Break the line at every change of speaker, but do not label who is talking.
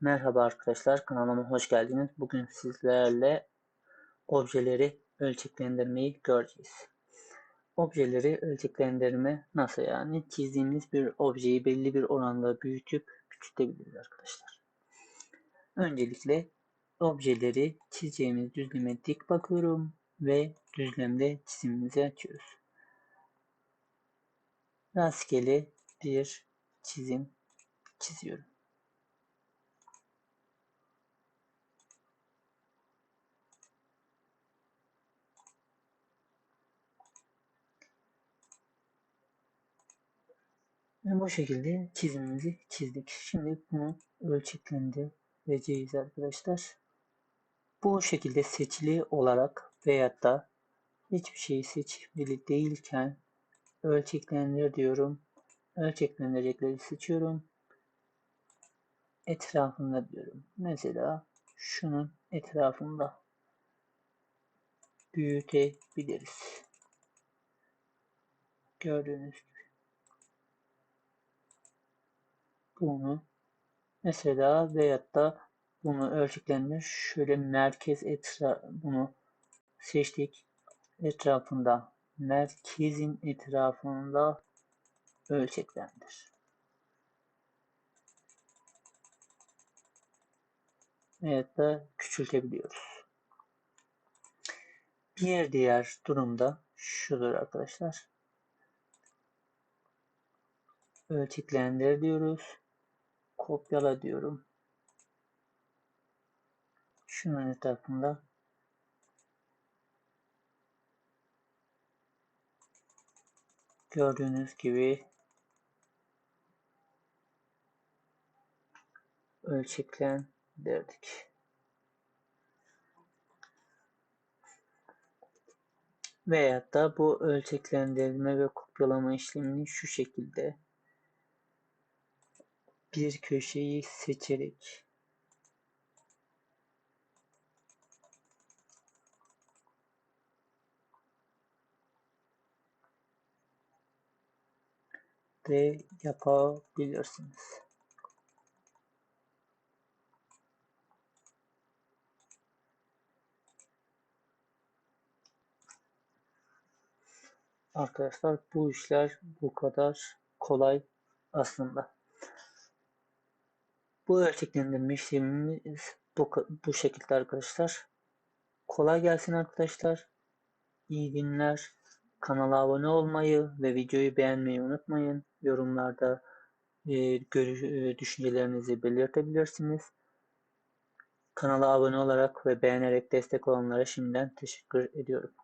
Merhaba arkadaşlar, kanalıma hoş geldiniz. Bugün sizlerle objeleri ölçeklendirmeyi göreceğiz. Objeleri ölçeklendirme nasıl yani? Çizdiğimiz bir objeyi belli bir oranda büyütüp küçültebiliriz arkadaşlar. Öncelikle objeleri çizeceğimiz düzleme dik bakıyorum ve düzlemde çizimimizi açıyoruz. Rastgele bir çizim çiziyorum. Ve bu şekilde çizimimizi çizdik. Şimdi bunu ölçeklendireceğiz arkadaşlar. Bu şekilde seçili olarak veyahut da hiçbir şeyi seçmeli değilken ölçeklendir diyorum. Ölçeklendirecekleri seçiyorum. Etrafında diyorum. Mesela şunun etrafında büyütebiliriz. Gördüğünüz gibi. Bunu mesela veyahut da bunu ölçeklendir. Şöyle merkez etra bunu seçtik. Etrafında merkezin etrafında ölçeklendir. Evet da küçültebiliyoruz. Bir diğer durumda şudur arkadaşlar. Ölçeklendir diyoruz. Kopyala diyorum. Şunun etrafında gördüğünüz gibi ölçeklendirdik. Veyahut da bu ölçeklendirme ve kopyalama işlemini şu şekilde bir köşeyi seçerek de yapabilirsiniz. Arkadaşlar bu işler bu kadar kolay aslında. Bu ölçeklendirme işlemimiz bu, bu şekilde arkadaşlar. Kolay gelsin arkadaşlar. İyi günler. Kanala abone olmayı ve videoyu beğenmeyi unutmayın. Yorumlarda e, görüş, e, düşüncelerinizi belirtebilirsiniz. Kanala abone olarak ve beğenerek destek olanlara şimdiden teşekkür ediyorum.